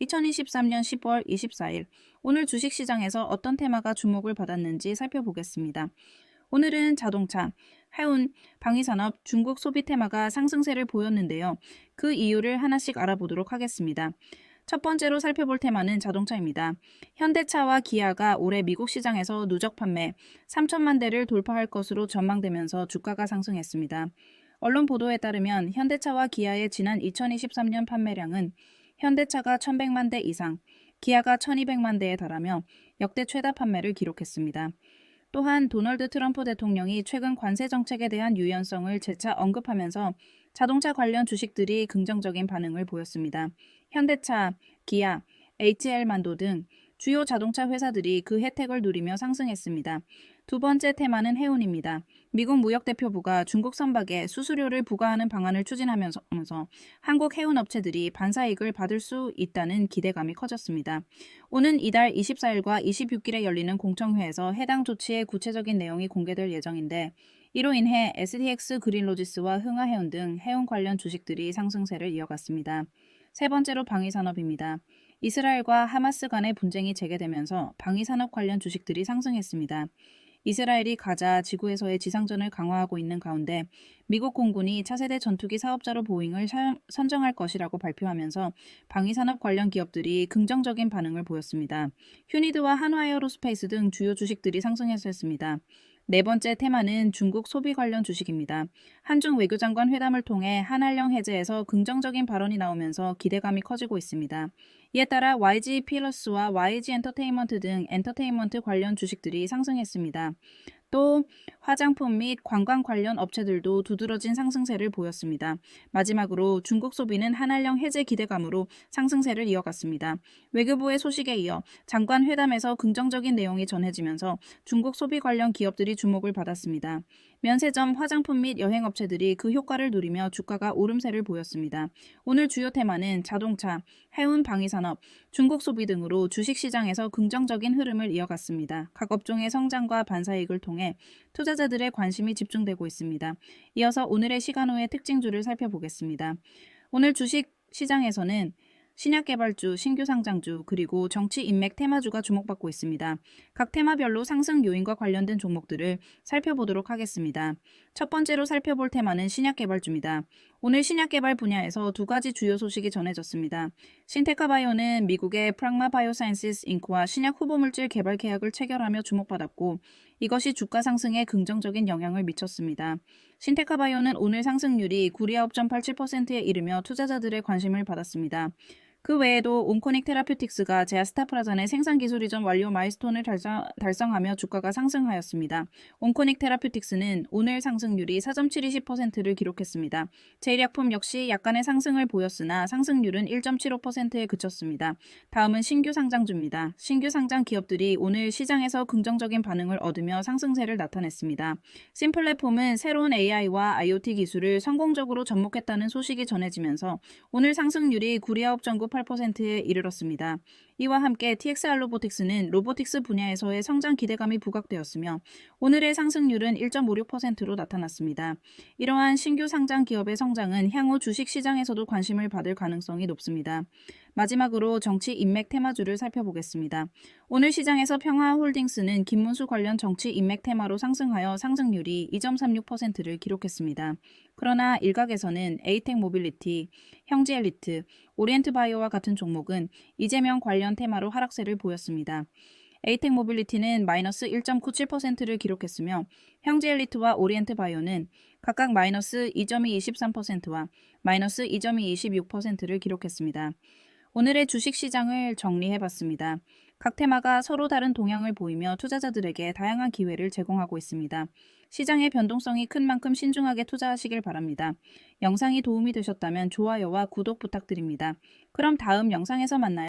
2023년 10월 24일 오늘 주식시장에서 어떤 테마가 주목을 받았는지 살펴보겠습니다. 오늘은 자동차, 해운, 방위산업, 중국 소비 테마가 상승세를 보였는데요. 그 이유를 하나씩 알아보도록 하겠습니다. 첫 번째로 살펴볼 테마는 자동차입니다. 현대차와 기아가 올해 미국 시장에서 누적 판매 3천만 대를 돌파할 것으로 전망되면서 주가가 상승했습니다. 언론 보도에 따르면 현대차와 기아의 지난 2023년 판매량은 현대차가 1,100만 대 이상, 기아가 1,200만 대에 달하며 역대 최다 판매를 기록했습니다. 또한 도널드 트럼프 대통령이 최근 관세 정책에 대한 유연성을 재차 언급하면서 자동차 관련 주식들이 긍정적인 반응을 보였습니다. 현대차, 기아, HL만도 등 주요 자동차 회사들이 그 혜택을 누리며 상승했습니다. 두 번째 테마는 해운입니다. 미국 무역대표부가 중국 선박에 수수료를 부과하는 방안을 추진하면서 한국 해운 업체들이 반사이익을 받을 수 있다는 기대감이 커졌습니다. 오는 이달 24일과 26일에 열리는 공청회에서 해당 조치의 구체적인 내용이 공개될 예정인데 이로 인해 SDX 그린로지스와 흥하해운 등 해운 관련 주식들이 상승세를 이어갔습니다. 세 번째로 방위산업입니다. 이스라엘과 하마스 간의 분쟁이 재개되면서 방위산업 관련 주식들이 상승했습니다. 이스라엘이 가자 지구에서의 지상전을 강화하고 있는 가운데 미국 공군이 차세대 전투기 사업자로 보잉을 선정할 것이라고 발표하면서 방위산업 관련 기업들이 긍정적인 반응을 보였습니다. 휴니드와 한화에어로스페이스 등 주요 주식들이 상승했습니다. 네 번째 테마는 중국 소비 관련 주식입니다. 한중 외교장관 회담을 통해 한한령 해제에서 긍정적인 발언이 나오면서 기대감이 커지고 있습니다. 이에 따라 YG 필러스와 YG 엔터테인먼트 등 엔터테인먼트 관련 주식들이 상승했습니다. 또 화장품 및 관광 관련 업체들도 두드러진 상승세를 보였습니다. 마지막으로 중국 소비는 한한령 해제 기대감으로 상승세를 이어갔습니다. 외교부의 소식에 이어 장관 회담에서 긍정적인 내용이 전해지면서 중국 소비 관련 기업들이 주목을 받았습니다. 면세점, 화장품 및 여행업체들이 그 효과를 누리며 주가가 오름세를 보였습니다. 오늘 주요 테마는 자동차, 해운 방위산업, 중국 소비 등으로 주식시장에서 긍정적인 흐름을 이어갔습니다. 각 업종의 성장과 반사이익을 통해 투자자들의 관심이 집중되고 있습니다. 이어서 오늘의 시간호의 특징주를 살펴보겠습니다. 오늘 주식 시장에서는 신약 개발주, 신규 상장주, 그리고 정치 인맥 테마주가 주목받고 있습니다. 각 테마별로 상승 요인과 관련된 종목들을 살펴보도록 하겠습니다. 첫 번째로 살펴볼 테마는 신약 개발주입니다. 오늘 신약 개발 분야에서 두 가지 주요 소식이 전해졌습니다. 신테카 바이오는 미국의 프랑마 바이오사이언시스 잉크와 신약 후보물질 개발 계약을 체결하며 주목받았고 이것이 주가 상승에 긍정적인 영향을 미쳤습니다. 신테카바이오는 오늘 상승률이 99.87%에 이르며 투자자들의 관심을 받았습니다. 그 외에도 온코닉 테라퓨틱스가 제아스타프라잔의 생산 기술 이전 완료 마이스톤을 달성, 하며 주가가 상승하였습니다. 온코닉 테라퓨틱스는 오늘 상승률이 4.72%를 기록했습니다. 제일약품 역시 약간의 상승을 보였으나 상승률은 1.75%에 그쳤습니다. 다음은 신규 상장주입니다. 신규 상장 기업들이 오늘 시장에서 긍정적인 반응을 얻으며 상승세를 나타냈습니다. 심플랫폼은 새로운 AI와 IoT 기술을 성공적으로 접목했다는 소식이 전해지면서 오늘 상승률이 구리아업 전국 8%에 이르렀습니다. 이와 함께 TXR 로보틱스는 로보틱스 분야에서의 성장 기대감이 부각되었으며 오늘의 상승률은 1.56%로 나타났습니다. 이러한 신규 상장 기업의 성장은 향후 주식 시장에서도 관심을 받을 가능성이 높습니다. 마지막으로 정치 인맥 테마주를 살펴보겠습니다. 오늘 시장에서 평화홀딩스는 김문수 관련 정치 인맥 테마로 상승하여 상승률이 2.36%를 기록했습니다. 그러나 일각에서는 에이텍 모빌리티, 형제엘리트, 오리엔트 바이오와 같은 종목은 이재명 관련 테마로 하락세를 보였습니다. 에이텍 모빌리티는 마이너스 1.97%를 기록했으며 형제 엘리트와 오리엔트 바이오는 각각 마이너스 2.23%와 마이너스 2.26%를 기록했습니다. 오늘의 주식 시장을 정리해 봤습니다. 각 테마가 서로 다른 동향을 보이며 투자자들에게 다양한 기회를 제공하고 있습니다. 시장의 변동성이 큰 만큼 신중하게 투자하시길 바랍니다. 영상이 도움이 되셨다면 좋아요와 구독 부탁드립니다. 그럼 다음 영상에서 만나요.